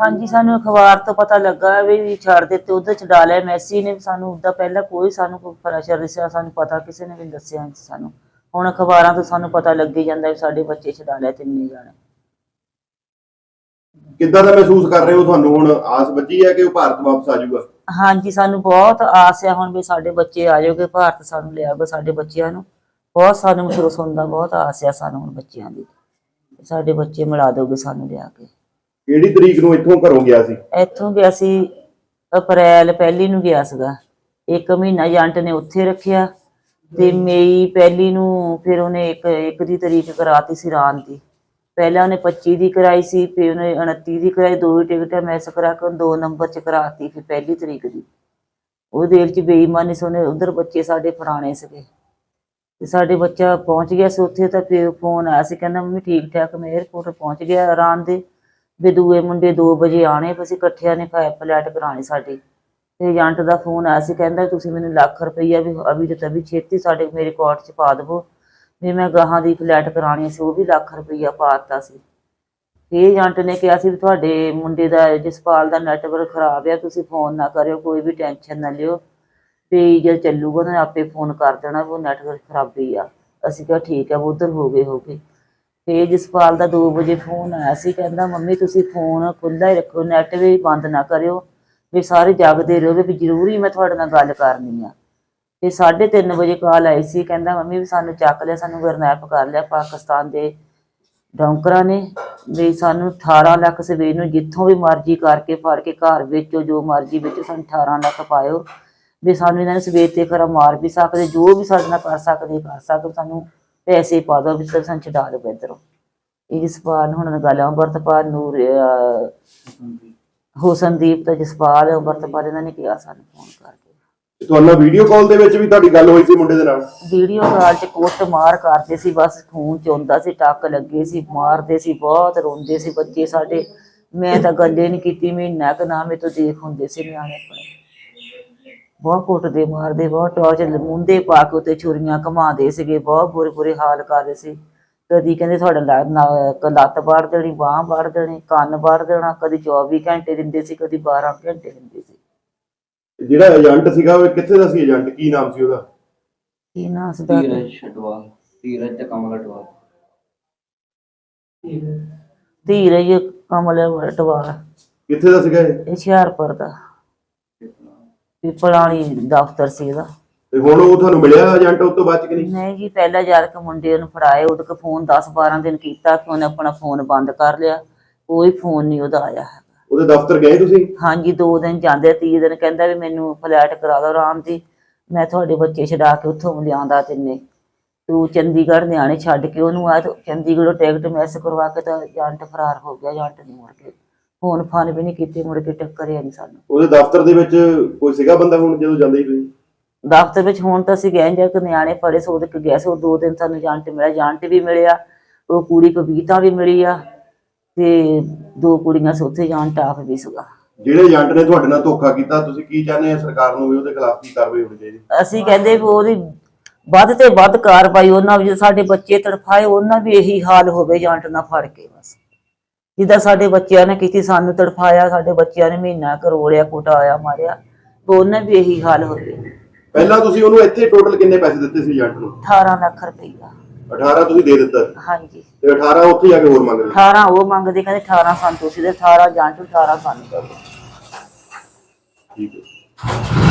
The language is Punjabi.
ਹਾਂਜੀ ਸਾਨੂੰ ਅਖਬਾਰ ਤੋਂ ਪਤਾ ਲੱਗਾ ਵੀ ਵੀ ਛੱਡ ਦਿੱਤੇ ਉਹਦੇ ਚ ਡਾਲਿਆ ਮੈਸੀ ਨੇ ਸਾਨੂੰ ਉਦਾਂ ਪਹਿਲਾਂ ਕੋਈ ਸਾਨੂੰ ਕੋਈ ਪ੍ਰੈਸ਼ਰ ਨਹੀਂ ਸਾਨੂੰ ਪਤਾ ਕਿਸੇ ਨੇ ਵੀ ਦੱਸਿਆ ਨਹੀਂ ਸਾਨੂੰ। ਹੁਣ ਅਖਬਾਰਾਂ ਤੋਂ ਸਾਨੂੰ ਪਤਾ ਲੱਗ ਜਾਂਦਾ ਵੀ ਸਾਡੇ ਬੱਚੇ ਛਡਾ ਲਿਆ ਤਿੰਨੇ ਜਾਣੇ। ਕਿੱਦਾਂ ਦਾ ਮਹਿਸੂਸ ਕਰ ਰਹੇ ਹੋ ਤੁਹਾਨੂੰ ਹੁਣ? ਆਸ ਬੱਝੀ ਹੈ ਕਿ ਉਹ ਭਾਰਤ ਵਾਪਸ ਆ ਜਾਊਗਾ? ਹਾਂਜੀ ਸਾਨੂੰ ਬਹੁਤ ਆਸ ਹੈ ਹੁਣ ਵੀ ਸਾਡੇ ਬੱਚੇ ਆ ਜਾਓਗੇ ਭਾਰਤ ਸਾਨੂੰ ਲਿਆਊਗਾ ਸਾਡੇ ਬੱਚਿਆਂ ਨੂੰ। ਬਹੁਤ ਸਾਨੂੰ ਮਹਿਸੂਸ ਹੁੰਦਾ ਬਹੁਤ ਆਸ ਹੈ ਸਾਨੂੰ ਹੁਣ ਬੱਚਿਆਂ ਦੀ। ਸਾਡੇ ਬੱਚੇ ਮਿਲਾ ਦੋਗੇ ਸਾਨੂੰ ਲਿਆ ਕੇ। ਕਿਹੜੀ ਤਰੀਕ ਨੂੰ ਇੱਥੋਂ ਘਰੋਂ ਗਿਆ ਸੀ? ਇੱਥੋਂ ਗਿਆ ਸੀ ਅਪ੍ਰੈਲ ਪਹਿਲੀ ਨੂੰ ਗਿਆ ਸੀਗਾ। ਇੱਕ ਮਹੀਨਾ ਏਜੰਟ ਨੇ ਉੱਥੇ ਰੱਖਿਆ ਤੇ ਮਈ ਪਹਿਲੀ ਨੂੰ ਫਿਰ ਉਹਨੇ ਇੱਕ ਇੱਕ ਦੀ ਤਰੀਕ ਕਰਾਤੀ ਸੀ ਰਾਨ ਦੀ। ਪਹਿਲਾਂ ਉਹਨੇ 25 ਦੀ ਕਰਾਈ ਸੀ ਫਿਰ ਉਹਨੇ 29 ਦੀ ਕਰਾਈ ਦੋ ਹੀ ਟਿਕਟਾਂ ਮੈਸ ਕਰਾ ਕੇ ਉਹਨੇ ਦੋ ਨੰਬਰ ਚ ਕਰਾਤੀ ਫਿਰ ਪਹਿਲੀ ਤਰੀਕ ਦੀ। ਉਹ ਦੇਰ ਚ ਬੇਈਮਾਨੀ ਸੋਨੇ ਉਧਰ ਬੱਚੇ ਸਾਡੇ ਪੁਰਾਣੇ ਸੀਗੇ। ਤੇ ਸਾਡੇ ਬੱਚਾ ਪਹੁੰਚ ਗਿਆ ਸੀ ਉੱਥੇ ਤਾਂ ਫਿਰ ਫੋਨ ਆਇਆ ਸੀ ਕਹਿੰਦਾ ਮੰਮੀ ਠੀਕ ਠਾਕ ਮੈਂ 에어ਪੋਰਟ ਪਹੁੰਚ ਗਿਆ ਰਾਨ ਦੇ। ਵੀ ਦੂਏ ਮੁੰਡੇ 2 ਵਜੇ ਆਣੇ ਵੀ ਅਸੀਂ ਇਕੱਠਿਆਂ ਨੇ ਫੈ- ਫਲੈਟ ਕਰਾਣੀ ਸਾਡੀ। ਤੇ ਏਜੰਟ ਦਾ ਫੋਨ ਆਇਆ ਸੀ, ਕਹਿੰਦਾ ਤੁਸੀਂ ਮੈਨੂੰ ਲੱਖ ਰੁਪਈਆ ਵੀ, ਅਭੀ ਤੇ ਤਭੀ ਛੇਤੀ ਸਾਡੇ ਮੇਰੇ ਕੋਰਟ 'ਚ ਪਾ ਦੇਵੋ। ਵੀ ਮੈਂ ਗਾਹਾਂ ਦੀ ਫਲੈਟ ਕਰਾਣੀ ਸੀ, ਉਹ ਵੀ ਲੱਖ ਰੁਪਈਆ ਪਾ ਦਿੱਤਾ ਸੀ। ਇਹ ਏਜੰਟ ਨੇ ਕਿਹਾ ਸੀ ਵੀ ਤੁਹਾਡੇ ਮੁੰਡੇ ਦਾ ਜਸਪਾਲ ਦਾ ਨੈਟਵਰਕ ਖਰਾਬ ਆ, ਤੁਸੀਂ ਫੋਨ ਨਾ ਕਰਿਓ, ਕੋਈ ਵੀ ਟੈਨਸ਼ਨ ਨਾ ਲਿਓ। ਵੀ ਜਦ ਚੱਲੂਗਾ, ਉਹਨੇ ਆਪੇ ਫੋਨ ਕਰ ਦੇਣਾ ਵੀ ਉਹ ਨੈਟਵਰਕ ਖਰਾਬੀ ਆ। ਅਸੀਂ ਕਿਹਾ ਠੀਕ ਆ ਉਹ ਉੱਧਰ ਹੋ ਗਏ ਹੋ ਗਏ। ਫੇਰ ਜਸਪਾਲ ਦਾ 2 ਵਜੇ ਫੋਨ ਆਇਆ ਸੀ, ਕਹਿੰਦਾ, ਮੰਮੀ, ਤੁਸੀਂ ਫੋਨ ਖੁੱਲ੍ਹਾ ਹੀ ਰੱਖੋ ਨੈਟ ਵੀ ਬੰਦ ਨਾ ਕਰਿਓ, ਵੀ ਸਾਰੇ ਜਾਗਦੇ ਰਹੋ, ਵੀ ਜ਼ਰੂਰੀ ਮੈਂ ਤੁਹਾਡੇ ਨਾਲ ਗੱਲ ਕਰਨੀ ਆ। ਤੇ 3:30 ਵਜੇ ਕਾਲ ਆਈ ਸੀ, ਕਹਿੰਦਾ, ਮੰਮੀ, ਵੀ ਸਾਨੂੰ ਚੱਕ ਲਿਆ, ਸਾਨੂੰ ਗਰਨੈਪ ਕਰ ਲਿਆ, ਪਾਕਿਸਤਾਨ ਦੇ ਡੌਂਕਰਾਂ ਨੇ, ਵੀ ਸਾਨੂੰ 18 ਲੱਖ ਸਵੇਰ ਨੂੰ ਜਿੱਥੋਂ ਵੀ ਮਰਜ਼ੀ ਕਰਕੇ ਫੜ ਕੇ ਘਰ ਵਿੱਚੋਂ, ਜੋ ਮਰਜ਼ੀ ਵਿੱਚ, ਸਾਨੂੰ 18 ਲੱਖ ਪਾਇਓ, ਵੀ ਸਾਨੂੰ ਇਹਨਾਂ ਨੇ ਸਵੇਰ ਤੇ ਖਰਾ ਮਾਰ ਵੀ ਸਕਦੇ, ਜੋ ਵੀ ਸਾਡੇ ਨਾਲ ਕਰ ਸਕਦੇ ਕਰ ਸਕਦੇ, ਸਾਨੂੰ ਪੈਸੇ ਪਾ ਦਿਓ ਵੀ ਸਾਨੂੰ ਛਡਾ ਦਿਓ ਇੱਧਰੋਂ। ਇਹ ਜਸਪਾਲ ਹੁਣ ਗੱਲ ਅੰਮ੍ਰਿਤਪਾਲ ਨੂਰ ਹੁਸਨਦੀਪ ਤੇ ਜਸਪਾਲ ਅੰਮ੍ਰਿਤਪਾਲ ਇਹਨਾਂ ਨੇ ਕਿਹਾ ਸਾਨੂੰ ਫੋਨ ਕਰਕੇ। ਤੁਹਾਨੂੰ ਵੀਡੀਓ ਕਾਲ ਦੇ ਵਿੱਚ ਵੀ ਤੁਹਾਡੀ ਗੱਲ ਹੋਈ ਸੀ ਮੁੰਡੇ ਦੇ ਨਾਲ? ਵੀਡੀਓ ਕਾਲ 'ਚ ਕੁੱਟ ਮਾਰ ਕਰਦੇ ਸੀ ਬਸ ਖੂਨ ਚੋਂਦਾ ਸੀ ਟੱਕ ਲੱਗੇ ਸੀ ਮਾਰਦੇ ਸੀ ਬਹੁਤ ਰੋਂਦੇ ਸੀ ਬੱਚੇ ਸਾਡੇ। ਮੈਂ ਤਾਂ ਗੱਲੇ ਨਹੀਂ ਕੀਤੀ ਮਹੀਨਾ ਕੁ ਨਾ ਮੇ ਤੋਂ ਦੇਖ ਹੁੰਦੇ ਸੀ ਨਿਆਣੇ ਆਪਣੇ। ਬਹੁਤ ਕੁੱਟਦੇ ਮਾਰਦੇ ਬਹੁਤ ਟੌਰਚਰ ਮੁੰਡੇ ਪਾ ਕੇ ਉੱਤੇ ਛੁਰੀਆਂ ਘਮਾਉਂਦੇ ਸੀਗੇ ਬਹੁਤ ਬੁਰੇ ਬੁਰੇ ਹਾਲ ਕਰਦੇ ਸੀ। ਕਦੀ ਕਹਿੰਦੇ ਤੁਹਾਡਾ ਲ- ਨਾ- ਲੱਤ ਵੜ ਦੇਣੀ ਬਾਹ ਵੜ ਦੇਣੀ ਕੰਨ ਵੜ ਦੇਣਾ ਕਦੀ 24 ਘੰਟੇ ਦਿੰਦੇ ਸੀ ਕਦੀ 12 ਘੰਟੇ ਦਿੰਦੇ ਸੀ। ਜਿਹੜਾ ਏਜੰਟ ਸੀਗਾ ਉਹ ਕਿੱਥੇ ਦਾ ਸੀ ਏਜੰਟ? ਕੀ ਨਾਮ ਸੀ ਉਹਦਾ? ਕੀ ਨਾਂ ਸੀ ਦਾ ਧੀਰਜ ਛਡਵਾਲ ਧੀਰਜ ਤੇ ਕਮਲ ਅਟਵਾਲ ਧੀਰਜ ਕਮਲ ਵਟਵਾਲ ਕਿੱਥੇ ਦਾ ਸੀਗਾ ਇਹ? ਇਹ ਹੁਸ਼ਿਆਰਪੁਰ ਦਾ। ਪਿਪਲਾਣੀ ਦਫ਼ਤਰ ਸੀ ਇਹਦਾ ਤੇ ਹੁਣ ਉਹ ਤੁਹਾਨੂੰ ਮਿਲਿਆ ਏਜੰਟ ਉਸ ਤੋਂ ਬਾਅਦ ਚ ਕਿ ਨਹੀਂ? ਨਹੀਂ ਜੀ ਪਹਿਲਾਂ ਯਾਰ ਕੇ ਮੁੰਡੇ ਨੂੰ ਫੜਾਏ ਉਹਦੇ ਕੋ ਫੋਨ 10 12 ਦਿਨ ਕੀਤਾ ਕਿ ਉਹਨੇ ਆਪਣਾ ਫੋਨ ਬੰਦ ਕਰ ਲਿਆ। ਕੋਈ ਫੋਨ ਨਹੀਂ ਉਹਦਾ ਆਇਆ ਉਹਦੇ ਦਫ਼ਤਰ ਗਏ ਤੁਸੀਂ? ਹਾਂਜੀ ਦੋ ਦਿਨ ਜਾਂਦੇ ਤੀਏ ਦਿਨ ਕਹਿੰਦਾ ਵੀ ਮੈਨੂੰ ਫਲੈਟ ਕਰਾ ਦਿਓ ਆਰਾਮ ਦੀ। ਮੈਂ ਤੁਹਾਡੇ ਬੱਚੇ ਛਡਾ ਕੇ ਉੱਥੋਂ ਲਿਆਂਦਾ ਤਿੰਨੇ। ਤੂੰ ਚੰਡੀਗੜ੍ਹ ਨਿਆਣੇ ਛੱਡ ਕੇ ਉਹਨੂੰ ਤੇ ਚੰਡੀਗੜ੍ਹੋਂ ਟਿਕਟ ਮੈਸ ਕਰਵਾ ਕੇ ਤਾਂ ਏਜੰਟ ਫਰਾਰ ਹੋ ਗਿਆ ਏਜੰਟ ਨਹੀਂ ਮੁੜ ਕੇ। ਫੋਨ ਫਾਨ ਵੀ ਨਹੀਂ ਕੀਤੇ ਮੁੜ ਕੇ ਟੱਕਰਿਆ ਨਹੀਂ ਸਾਨੂੰ। ਉਹਦੇ ਦਫ਼ਤਰ ਦੇ ਵਿੱਚ ਕੋਈ ਸੀਗਾ ਬੰਦਾ ਹੁਣ ਜਦੋਂ ਜਾਂਦੇ ਸੀ ਤੁਸੀਂ? ਦਫ਼ਤਰ ਵਿੱਚ ਹੁਣ ਤਾਂ ਅਸੀਂ ਗਏ ਜਾਂ ਕਿ ਨਿਆਣੇ ਪੜੇ ਸੋ ਉਹਦੇ ਗਏ ਸੋ ਦੋ ਦਿਨ ਸਾਨੂੰ ਏਜੰਟ ਮਿਲਿਆ ਏਜੰਟ ਵੀ ਮਿਲਿਆ ਉਹ ਕੁੜੀ ਕਵਿਤਾ ਵੀ ਮਿਲੀ ਆ ਤੇ ਦੋ ਕੁੜੀਆਂ ਸੀ ਉੱਥੇ ਏਜੰਟ ਆਪ ਵੀ ਸੀਗਾ। ਜਿਹੜੇ ਏਜੰਟ ਨੇ ਤੁਹਾਡੇ ਨਾਲ ਧੋਖਾ ਕੀਤਾ ਤੁਸੀਂ ਕੀ ਚਾਹੁੰਦੇ ਆ ਸਰਕਾਰ ਨੂੰ ਵੀ ਉਹਦੇ ਖਿਲਾਫ ਕੀ ਕਾਰਵਾਈ ਹੋਣੀ ਚਾਹੀਦੀ? ਅਸੀਂ ਕਹਿੰਦੇ ਵੀ ਉਹਦੀ ਵੱਧ ਤੇ ਵੱਧ ਕਾਰਵਾਈ ਉਹਨਾਂ ਵੀ ਸਾਡੇ ਬੱਚੇ ਤੜਫਾਏ ਉਹਨਾਂ ਵੀ ਇਹੀ ਹਾਲ ਹੋਵੇ ਏਜੰਟ ਨਾਲ ਫੜ ਕੇ ਬਸ। ਜਿੱਦਾਂ ਸਾਡੇ ਬੱਚਿਆਂ ਨੇ ਕੀਤੀ ਸਾਨੂੰ ਤੜਫਾਇਆ ਸਾਡੇ ਬੱਚਿਆਂ ਨੇ ਮਹੀਨਾ ਕਰੋੜਿਆ ਕੁਟਾਇਆ ਮਾਰਿਆ। ਉਹਨਾਂ ਵੀ ਇਹੀ ਹਾਲ ਹੋਵੇ ਪਹਿਲਾਂ ਤੁਸੀਂ ਉਹਨੂੰ ਇੱਥੇ ਟੋਟਲ ਕਿੰਨੇ ਪੈਸੇ ਦਿੱਤੇ ਸੀ ਏਜੰਟ ਨੂੰ? 18 ਲੱਖ ਰੁਪਈਆ। 18 ਤੁਸੀਂ ਦੇ ਦਿੱਤਾ। ਹਾਂਜੀ। ਤੇ 18 ਉੱਥੇ ਜਾ ਕੇ ਹੋਰ ਮੰਗਦੇ 18 ਉਹ ਮੰਗਦੇ ਕਹਿੰਦੇ 18 ਸਾਨੂੰ ਤੁਸੀਂ ਦੇ 18 ਏਜੰਟ 18 ਸਾਨੂੰ। ਠੀਕ ਹੈ।